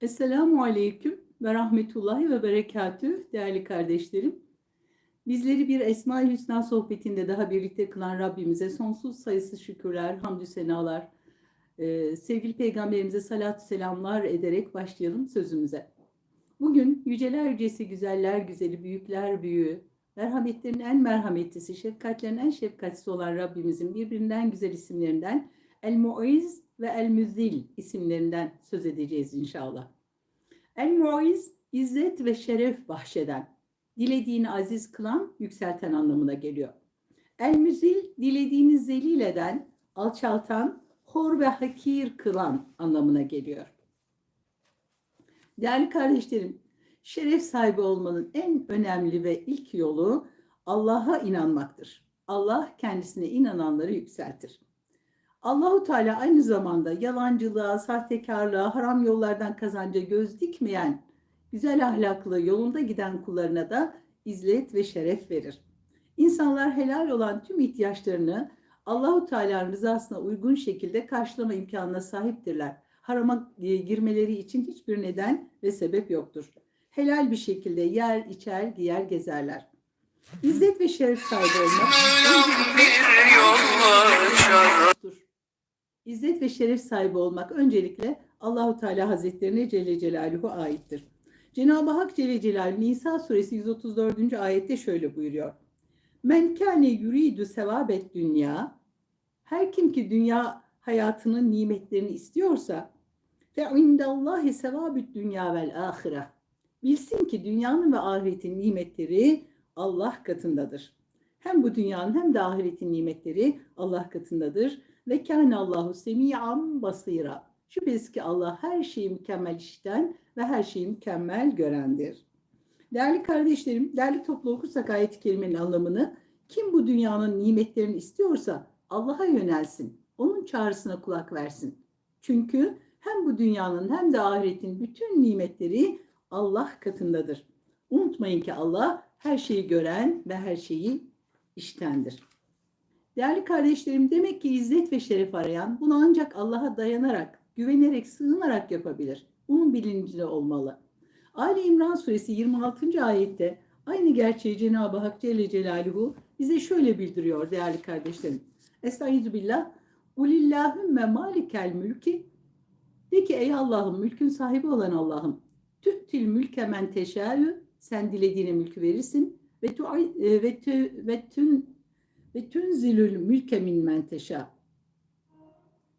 Esselamu Aleyküm ve Rahmetullahi ve Berekatüh değerli kardeşlerim. Bizleri bir Esma-i Hüsna sohbetinde daha birlikte kılan Rabbimize sonsuz sayısız şükürler, hamdü senalar, e, sevgili peygamberimize salatü selamlar ederek başlayalım sözümüze. Bugün yüceler yücesi, güzeller güzeli, büyükler büyüğü, merhametlerin en merhametlisi, şefkatlerin en şefkatlisi olan Rabbimizin birbirinden güzel isimlerinden El-Muiz ve El-Müzzil isimlerinden söz edeceğiz inşallah. El-Muiz, izzet ve şeref bahşeden, dilediğini aziz kılan, yükselten anlamına geliyor. El-Müzil, dilediğini zelil eden, alçaltan, hor ve hakir kılan anlamına geliyor. Değerli kardeşlerim, şeref sahibi olmanın en önemli ve ilk yolu Allah'a inanmaktır. Allah kendisine inananları yükseltir. Allahu Teala aynı zamanda yalancılığa, sahtekarlığa, haram yollardan kazanca göz dikmeyen, güzel ahlaklı, yolunda giden kullarına da izlet ve şeref verir. İnsanlar helal olan tüm ihtiyaçlarını Allahu Teala'nın rızasına uygun şekilde karşılama imkanına sahiptirler. Harama e, girmeleri için hiçbir neden ve sebep yoktur. Helal bir şekilde yer, içer, giyer, gezerler. İzzet ve şeref sahibi olmak. İzzet ve şeref sahibi olmak öncelikle Allahu Teala Hazretlerine Celle Celaluhu aittir. Cenab-ı Hak Celle Celaluhu Nisa suresi 134. ayette şöyle buyuruyor. Men kâne yuridu sevabet dünya her kim ki dünya hayatının nimetlerini istiyorsa fe indallahi sevabüt dünya vel ahire bilsin ki dünyanın ve ahiretin nimetleri Allah katındadır. Hem bu dünyanın hem de ahiretin nimetleri Allah katındadır ve kâne Allahu semi'an basira. Şüphesiz ki Allah her şeyi mükemmel işten ve her şeyi mükemmel görendir. Değerli kardeşlerim, değerli toplu okursak ayet-i kerimenin anlamını kim bu dünyanın nimetlerini istiyorsa Allah'a yönelsin, onun çağrısına kulak versin. Çünkü hem bu dünyanın hem de ahiretin bütün nimetleri Allah katındadır. Unutmayın ki Allah her şeyi gören ve her şeyi iştendir. Değerli kardeşlerim demek ki izzet ve şeref arayan bunu ancak Allah'a dayanarak, güvenerek, sığınarak yapabilir. Bunun bilincinde olmalı. Ali İmran suresi 26. ayette aynı gerçeği Cenab-ı Hak Celle Celaluhu bize şöyle bildiriyor değerli kardeşlerim. Estaizu billah. Ulillahümme malikel mülki. De ki ey Allah'ım mülkün sahibi olan Allah'ım. Tü'til mülke men teşâ'ü. Sen dilediğine mülkü verirsin. Ve, tu, ve, tu, ve tün ve tunzilül mülke min men teşâ.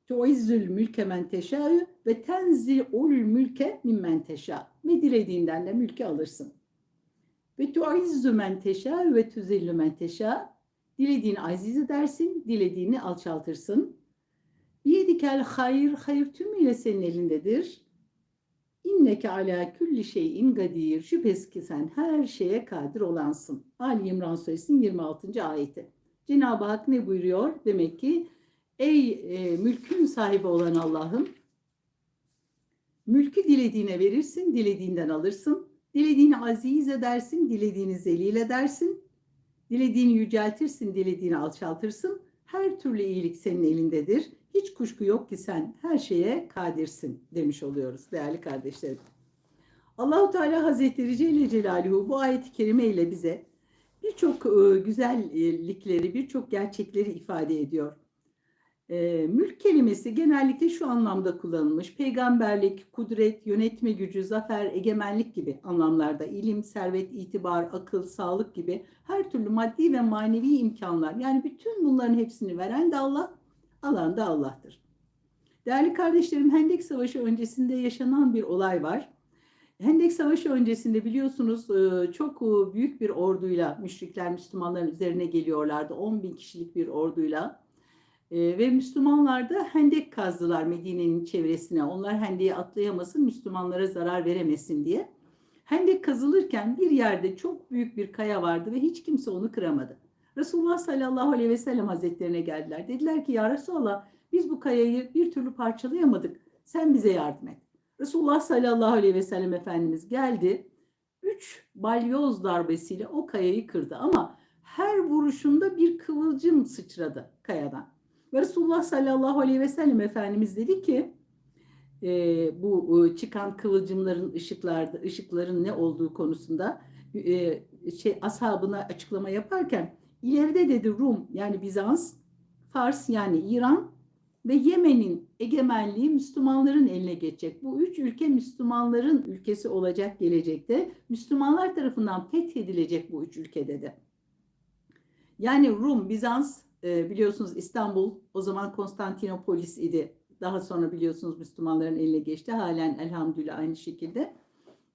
Tuizzül mülke men teşâ'ü ve tenzilul mülke min men teşâ. Ve dilediğinden de mülkü alırsın. Ve tuizzu men teşâ ve tuzillu men teşâ. Dilediğini aziz edersin, dilediğini alçaltırsın. Biyedikel hayır, hayır tümüyle senin elindedir. İnneke ala külli şeyin gadir. Şüphesiz ki sen her şeye kadir olansın. Ali İmran Suresinin 26. ayeti. Cenab-ı Hak ne buyuruyor? Demek ki ey e, mülkün sahibi olan Allah'ım mülkü dilediğine verirsin, dilediğinden alırsın. Dilediğini aziz edersin, dilediğini zelil edersin. Dilediğini yüceltirsin, dilediğini alçaltırsın. Her türlü iyilik senin elindedir. Hiç kuşku yok ki sen her şeye kadirsin demiş oluyoruz değerli kardeşlerim. Allahu Teala Hazretleri Celle Celaluhu bu ayet-i kerime ile bize birçok e, güzellikleri, birçok gerçekleri ifade ediyor. E, mülk kelimesi genellikle şu anlamda kullanılmış. Peygamberlik, kudret, yönetme gücü, zafer, egemenlik gibi anlamlarda ilim, servet, itibar, akıl, sağlık gibi her türlü maddi ve manevi imkanlar. Yani bütün bunların hepsini veren de Allah, alan da Allah'tır. Değerli kardeşlerim, Hendek Savaşı öncesinde yaşanan bir olay var. Hendek Savaşı öncesinde biliyorsunuz çok büyük bir orduyla müşrikler Müslümanların üzerine geliyorlardı. 10 bin kişilik bir orduyla. Ve Müslümanlar da hendek kazdılar Medine'nin çevresine. Onlar hendeği atlayamasın, Müslümanlara zarar veremesin diye. Hendek kazılırken bir yerde çok büyük bir kaya vardı ve hiç kimse onu kıramadı. Resulullah sallallahu aleyhi ve sellem hazretlerine geldiler. Dediler ki ya Resulallah biz bu kayayı bir türlü parçalayamadık. Sen bize yardım et. Resulullah sallallahu aleyhi ve sellem Efendimiz geldi. Üç balyoz darbesiyle o kayayı kırdı ama her vuruşunda bir kıvılcım sıçradı kayadan. Ve Resulullah sallallahu aleyhi ve sellem Efendimiz dedi ki e, bu e, çıkan kıvılcımların ışıklarda ışıkların ne olduğu konusunda e, şey ashabına açıklama yaparken ileride dedi Rum yani Bizans, Fars yani İran ve Yemen'in egemenliği Müslümanların eline geçecek. Bu üç ülke Müslümanların ülkesi olacak gelecekte. Müslümanlar tarafından fethedilecek bu üç ülke dedi. Yani Rum, Bizans e, biliyorsunuz İstanbul o zaman Konstantinopolis idi. Daha sonra biliyorsunuz Müslümanların eline geçti. Halen elhamdülillah aynı şekilde.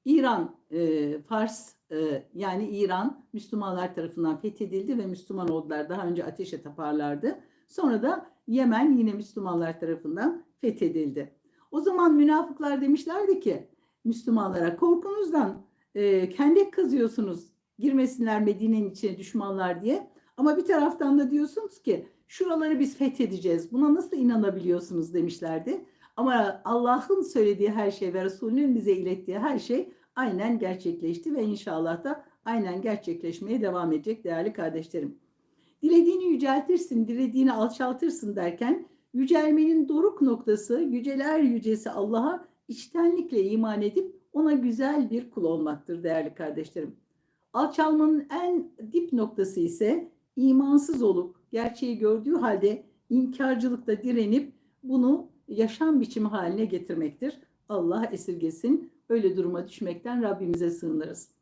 İran, e, Fars e, yani İran Müslümanlar tarafından fethedildi ve Müslüman oldular. Daha önce ateşe taparlardı. Sonra da Yemen yine Müslümanlar tarafından fethedildi. O zaman münafıklar demişlerdi ki Müslümanlara korkunuzdan e, kendi kızıyorsunuz girmesinler Medine'nin içine düşmanlar diye. Ama bir taraftan da diyorsunuz ki şuraları biz fethedeceğiz. Buna nasıl inanabiliyorsunuz demişlerdi. Ama Allah'ın söylediği her şey ve Resulünün bize ilettiği her şey aynen gerçekleşti ve inşallah da aynen gerçekleşmeye devam edecek değerli kardeşlerim. Dilediğini yüceltirsin, dilediğini alçaltırsın derken yücelmenin doruk noktası yüceler yücesi Allah'a içtenlikle iman edip ona güzel bir kul olmaktır değerli kardeşlerim. Alçalmanın en dip noktası ise imansız olup gerçeği gördüğü halde inkarcılıkta direnip bunu yaşam biçimi haline getirmektir. Allah esirgesin. Öyle duruma düşmekten Rabbimize sığınırız.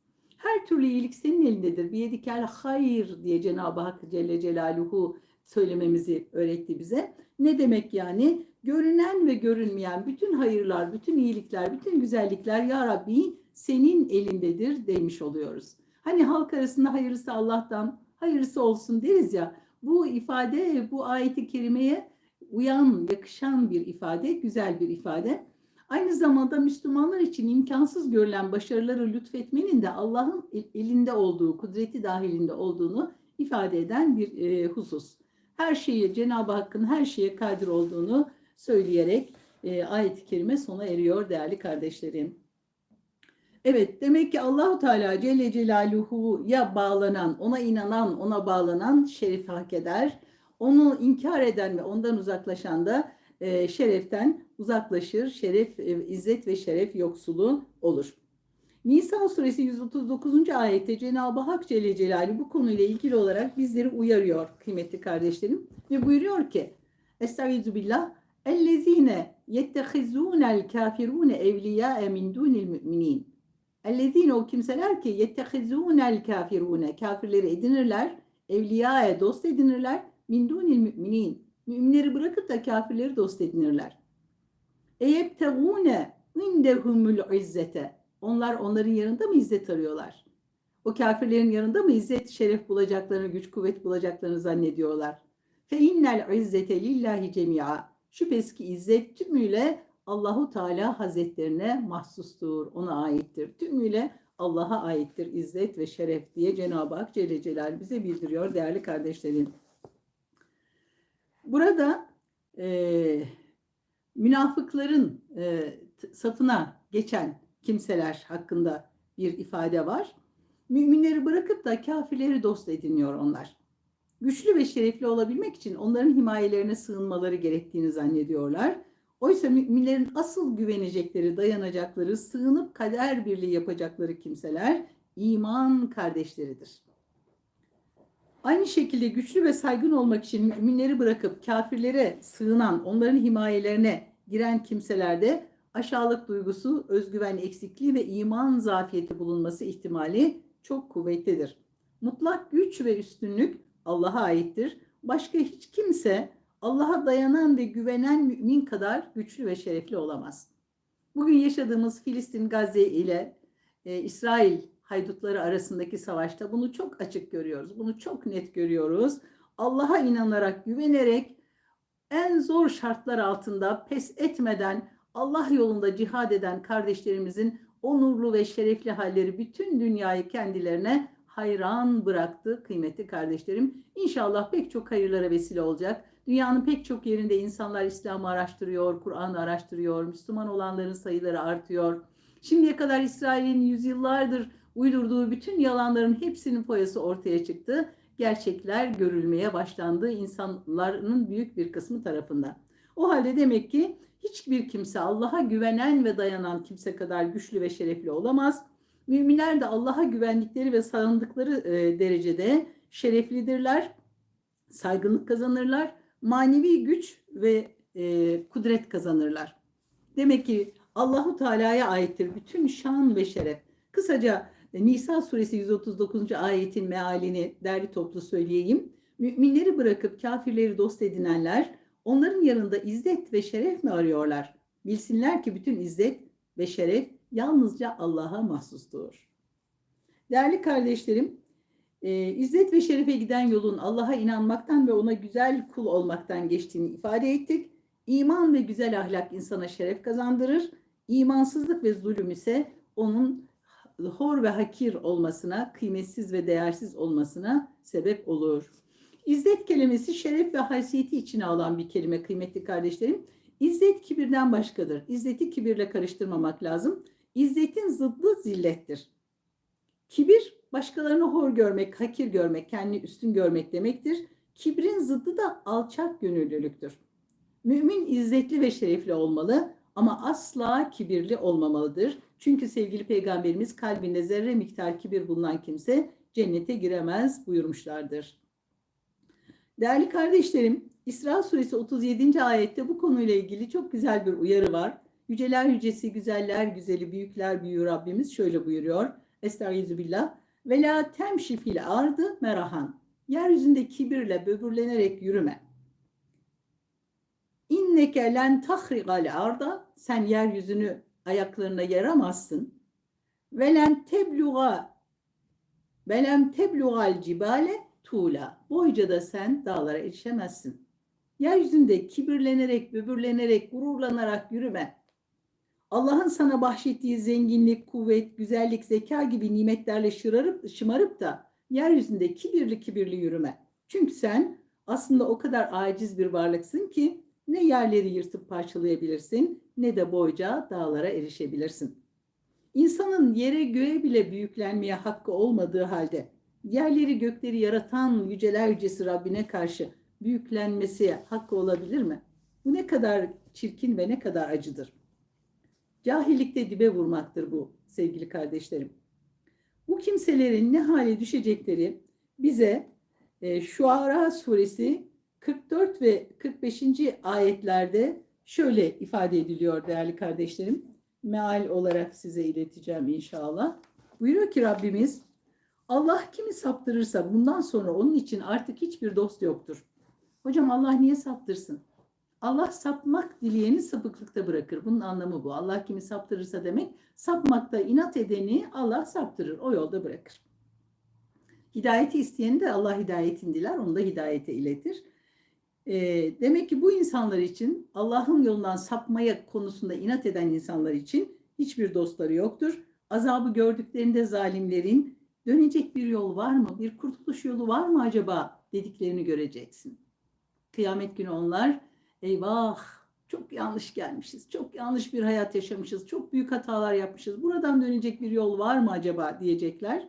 Her türlü iyilik senin elindedir. Biyedikel hayır diye Cenab-ı Hak Celle Celaluhu söylememizi öğretti bize. Ne demek yani? Görünen ve görünmeyen bütün hayırlar, bütün iyilikler, bütün güzellikler ya Rabbi senin elindedir demiş oluyoruz. Hani halk arasında hayırlısı Allah'tan, hayırlısı olsun deriz ya. Bu ifade bu ayeti kerimeye uyan, yakışan bir ifade, güzel bir ifade. Aynı zamanda Müslümanlar için imkansız görülen başarıları lütfetmenin de Allah'ın elinde olduğu, kudreti dahilinde olduğunu ifade eden bir e, husus. Her şeyi, Cenab-ı Hakk'ın her şeye kadir olduğunu söyleyerek e, ayet-i kerime sona eriyor değerli kardeşlerim. Evet, demek ki Allahu Teala Celle Celaluhu'ya bağlanan, ona inanan, ona bağlanan şerif hak eder. Onu inkar eden ve ondan uzaklaşan da e, şereften uzaklaşır. Şeref, e, izzet ve şeref yoksulu olur. Nisa suresi 139. ayette Cenab-ı Hak Celle Celaluhu bu konuyla ilgili olarak bizleri uyarıyor kıymetli kardeşlerim. Ve buyuruyor ki Estaizu billah Ellezine yettehizûnel kafirûne evliyâe min dûnil müminin. Ellezine o kimseler ki yettehizûnel kafirûne kafirleri edinirler, evliyâe dost edinirler min dûnil müminin. Müminleri bırakıp da kafirleri dost edinirler. Eyebtegûne indehumul izzete. Onlar onların yanında mı izzet arıyorlar? O kafirlerin yanında mı izzet, şeref bulacaklarını, güç, kuvvet bulacaklarını zannediyorlar? Fe innel izzete lillahi cemi'a. Şüphesiz ki izzet tümüyle Allahu Teala Hazretlerine mahsustur, ona aittir. Tümüyle Allah'a aittir izzet ve şeref diye Cenab-ı Hak Celle Celal bize bildiriyor değerli kardeşlerim. Burada e, münafıkların e, safına geçen kimseler hakkında bir ifade var. Müminleri bırakıp da kafirleri dost ediniyor onlar. Güçlü ve şerefli olabilmek için onların himayelerine sığınmaları gerektiğini zannediyorlar. Oysa müminlerin asıl güvenecekleri, dayanacakları, sığınıp kader birliği yapacakları kimseler iman kardeşleridir. Aynı şekilde güçlü ve saygın olmak için müminleri bırakıp kafirlere sığınan, onların himayelerine giren kimselerde aşağılık duygusu, özgüven eksikliği ve iman zafiyeti bulunması ihtimali çok kuvvetlidir. Mutlak güç ve üstünlük Allah'a aittir. Başka hiç kimse Allah'a dayanan ve güvenen mümin kadar güçlü ve şerefli olamaz. Bugün yaşadığımız Filistin, Gazze ile e, İsrail haydutları arasındaki savaşta bunu çok açık görüyoruz. Bunu çok net görüyoruz. Allah'a inanarak, güvenerek en zor şartlar altında pes etmeden Allah yolunda cihad eden kardeşlerimizin onurlu ve şerefli halleri bütün dünyayı kendilerine hayran bıraktı kıymetli kardeşlerim. İnşallah pek çok hayırlara vesile olacak. Dünyanın pek çok yerinde insanlar İslam'ı araştırıyor, Kur'an'ı araştırıyor, Müslüman olanların sayıları artıyor. Şimdiye kadar İsrail'in yüzyıllardır uydurduğu bütün yalanların hepsinin foyası ortaya çıktı. Gerçekler görülmeye başlandı insanların büyük bir kısmı tarafından. O halde demek ki hiçbir kimse Allah'a güvenen ve dayanan kimse kadar güçlü ve şerefli olamaz. Müminler de Allah'a güvendikleri ve sağındıkları e, derecede şereflidirler, saygınlık kazanırlar, manevi güç ve e, kudret kazanırlar. Demek ki Allahu Teala'ya aittir bütün şan ve şeref. Kısaca Nisa suresi 139. ayetin mealini derli toplu söyleyeyim. Müminleri bırakıp kafirleri dost edinenler onların yanında izzet ve şeref mi arıyorlar? Bilsinler ki bütün izzet ve şeref yalnızca Allah'a mahsustur. Değerli kardeşlerim, e, izzet ve şerefe giden yolun Allah'a inanmaktan ve ona güzel kul olmaktan geçtiğini ifade ettik. İman ve güzel ahlak insana şeref kazandırır. İmansızlık ve zulüm ise onun hor ve hakir olmasına, kıymetsiz ve değersiz olmasına sebep olur. İzzet kelimesi şeref ve haysiyeti içine alan bir kelime kıymetli kardeşlerim. İzzet kibirden başkadır. İzzeti kibirle karıştırmamak lazım. İzzetin zıddı zillettir. Kibir başkalarını hor görmek, hakir görmek, kendini üstün görmek demektir. Kibrin zıddı da alçak gönüllülüktür. Mümin izzetli ve şerefli olmalı ama asla kibirli olmamalıdır. Çünkü sevgili peygamberimiz kalbinde zerre miktar kibir bulunan kimse cennete giremez buyurmuşlardır. Değerli kardeşlerim, İsra suresi 37. ayette bu konuyla ilgili çok güzel bir uyarı var. Yüceler yücesi, güzeller güzeli, büyükler büyüğü Rabbimiz şöyle buyuruyor. Estağfirullah. Ve la temşi fil ardı merahan. Yeryüzünde kibirle böbürlenerek yürüme. İnneke len tahrigal arda. Sen yeryüzünü ayaklarına yaramazsın. Ve len tebluğa ve lem tebluğal cibale tuğla. Boyca da sen dağlara erişemezsin. Yeryüzünde kibirlenerek, böbürlenerek, gururlanarak yürüme. Allah'ın sana bahşettiği zenginlik, kuvvet, güzellik, zeka gibi nimetlerle şırarıp, şımarıp da yeryüzünde kibirli kibirli yürüme. Çünkü sen aslında o kadar aciz bir varlıksın ki ne yerleri yırtıp parçalayabilirsin ne de boyca dağlara erişebilirsin. İnsanın yere göğe bile büyüklenmeye hakkı olmadığı halde yerleri gökleri yaratan yüceler yücesi Rabbine karşı büyüklenmesi hakkı olabilir mi? Bu ne kadar çirkin ve ne kadar acıdır. Cahillikte dibe vurmaktır bu sevgili kardeşlerim. Bu kimselerin ne hale düşecekleri bize e, Şuara suresi 44 ve 45. ayetlerde şöyle ifade ediliyor değerli kardeşlerim. Meal olarak size ileteceğim inşallah. Buyuruyor ki Rabbimiz Allah kimi saptırırsa bundan sonra onun için artık hiçbir dost yoktur. Hocam Allah niye saptırsın? Allah sapmak dileyeni sapıklıkta bırakır. Bunun anlamı bu. Allah kimi saptırırsa demek sapmakta inat edeni Allah saptırır. O yolda bırakır. Hidayeti isteyeni de Allah hidayetini diler. Onu da hidayete iletir. E, demek ki bu insanlar için Allah'ın yolundan sapmaya konusunda inat eden insanlar için hiçbir dostları yoktur. Azabı gördüklerinde zalimlerin dönecek bir yol var mı, bir kurtuluş yolu var mı acaba dediklerini göreceksin. Kıyamet günü onlar eyvah çok yanlış gelmişiz, çok yanlış bir hayat yaşamışız, çok büyük hatalar yapmışız. Buradan dönecek bir yol var mı acaba diyecekler.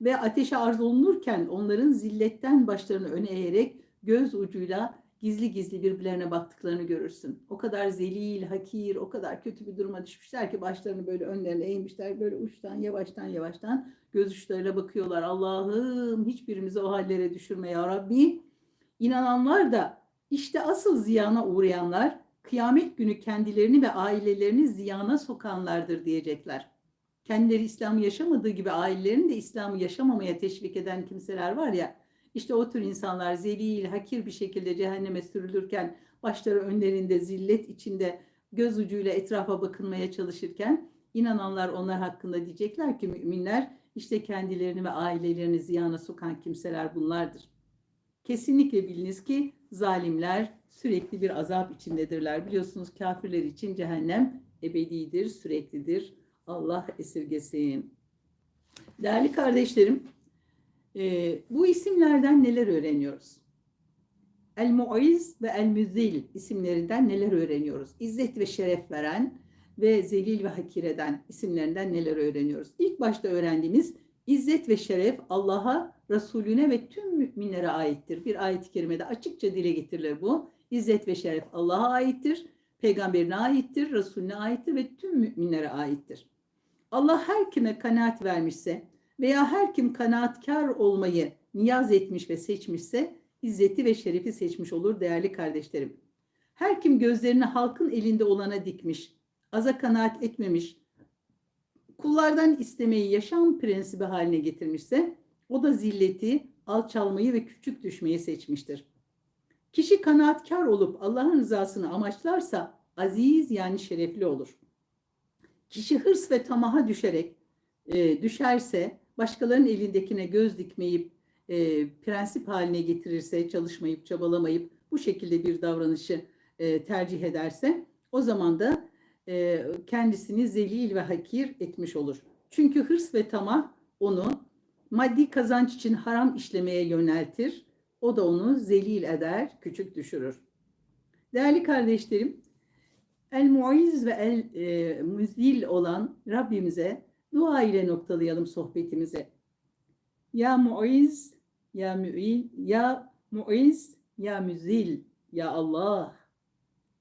Ve ateşe arz olunurken onların zilletten başlarını öne eğerek göz ucuyla gizli gizli birbirlerine baktıklarını görürsün. O kadar zelil, hakir, o kadar kötü bir duruma düşmüşler ki başlarını böyle önlerine eğmişler. Böyle uçtan yavaştan yavaştan göz uçlarıyla bakıyorlar. Allah'ım hiçbirimizi o hallere düşürme ya Rabbi. İnananlar da işte asıl ziyana uğrayanlar kıyamet günü kendilerini ve ailelerini ziyana sokanlardır diyecekler. Kendileri İslam'ı yaşamadığı gibi ailelerini de İslam'ı yaşamamaya teşvik eden kimseler var ya işte o tür insanlar zelil, hakir bir şekilde cehenneme sürülürken başları önlerinde zillet içinde göz ucuyla etrafa bakınmaya çalışırken inananlar onlar hakkında diyecekler ki müminler işte kendilerini ve ailelerini ziyana sokan kimseler bunlardır. Kesinlikle biliniz ki zalimler sürekli bir azap içindedirler. Biliyorsunuz kafirler için cehennem ebedidir, süreklidir. Allah esirgesin. Değerli kardeşlerim, e, bu isimlerden neler öğreniyoruz? El-Mu'iz ve El-Müzzil isimlerinden neler öğreniyoruz? İzzet ve şeref veren ve zelil ve hakir eden isimlerinden neler öğreniyoruz? İlk başta öğrendiğimiz İzzet ve şeref Allah'a, Resulüne ve tüm müminlere aittir. Bir ayet-i kerimede açıkça dile getirilir bu. İzzet ve şeref Allah'a aittir, peygamberine aittir, Resulüne aittir ve tüm müminlere aittir. Allah her kime kanaat vermişse veya her kim kanaatkar olmayı niyaz etmiş ve seçmişse izzeti ve şerefi seçmiş olur değerli kardeşlerim. Her kim gözlerini halkın elinde olana dikmiş, aza kanaat etmemiş, kullardan istemeyi yaşam prensibi haline getirmişse o da zilleti, alçalmayı ve küçük düşmeyi seçmiştir. Kişi kanaatkar olup Allah'ın rızasını amaçlarsa aziz yani şerefli olur. Kişi hırs ve tamaha düşerek e, düşerse, başkalarının elindekine göz dikmeyip e, prensip haline getirirse, çalışmayıp çabalamayıp bu şekilde bir davranışı e, tercih ederse, o zaman da e, kendisini zelil ve hakir etmiş olur. Çünkü hırs ve tamah onu maddi kazanç için haram işlemeye yöneltir. O da onu zelil eder, küçük düşürür. Değerli kardeşlerim, El Muiz ve El e, Müzil olan Rabbimize dua ile noktalayalım sohbetimizi. Ya Muiz, Ya Mü'il, Ya Muiz, Ya Müzil, Ya Allah.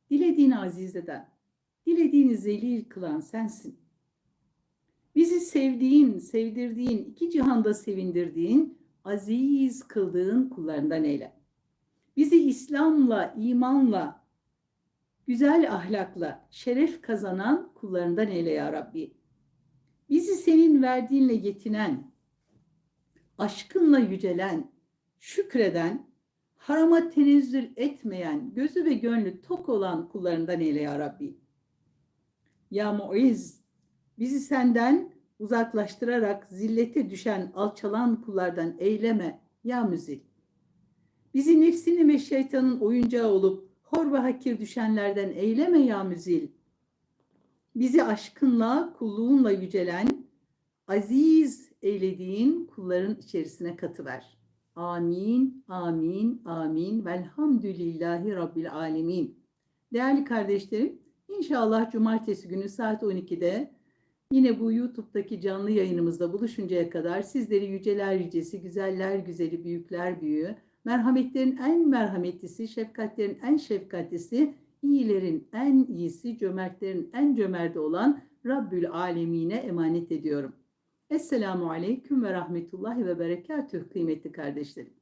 Dilediğini aziz eden, dilediğini zelil kılan sensin. Bizi sevdiğin, sevdirdiğin, iki cihanda sevindirdiğin, aziz kıldığın kullarından eyle. Bizi İslam'la, imanla, güzel ahlakla şeref kazanan kullarından eyle ya Rabbi. Bizi senin verdiğinle yetinen, aşkınla yücelen, şükreden, harama tenezzül etmeyen, gözü ve gönlü tok olan kullarından eyle ya Rabbi. Ya Muiz, bizi senden uzaklaştırarak zillete düşen, alçalan kullardan eyleme ya müzil. Bizi nefsini ve şeytanın oyuncağı olup hor ve hakir düşenlerden eyleme ya müzil. Bizi aşkınla, kulluğunla yücelen, aziz eylediğin kulların içerisine katıver. Amin, amin, amin. Velhamdülillahi Rabbil alemin. Değerli kardeşlerim, inşallah cumartesi günü saat 12'de yine bu YouTube'daki canlı yayınımızda buluşuncaya kadar sizleri yüceler yücesi, güzeller güzeli, büyükler büyüğü, merhametlerin en merhametlisi, şefkatlerin en şefkatlisi, iyilerin en iyisi, cömertlerin en cömerti olan Rabbül Alemine emanet ediyorum. Esselamu Aleyküm ve Rahmetullahi ve Berekatüh kıymetli kardeşlerim.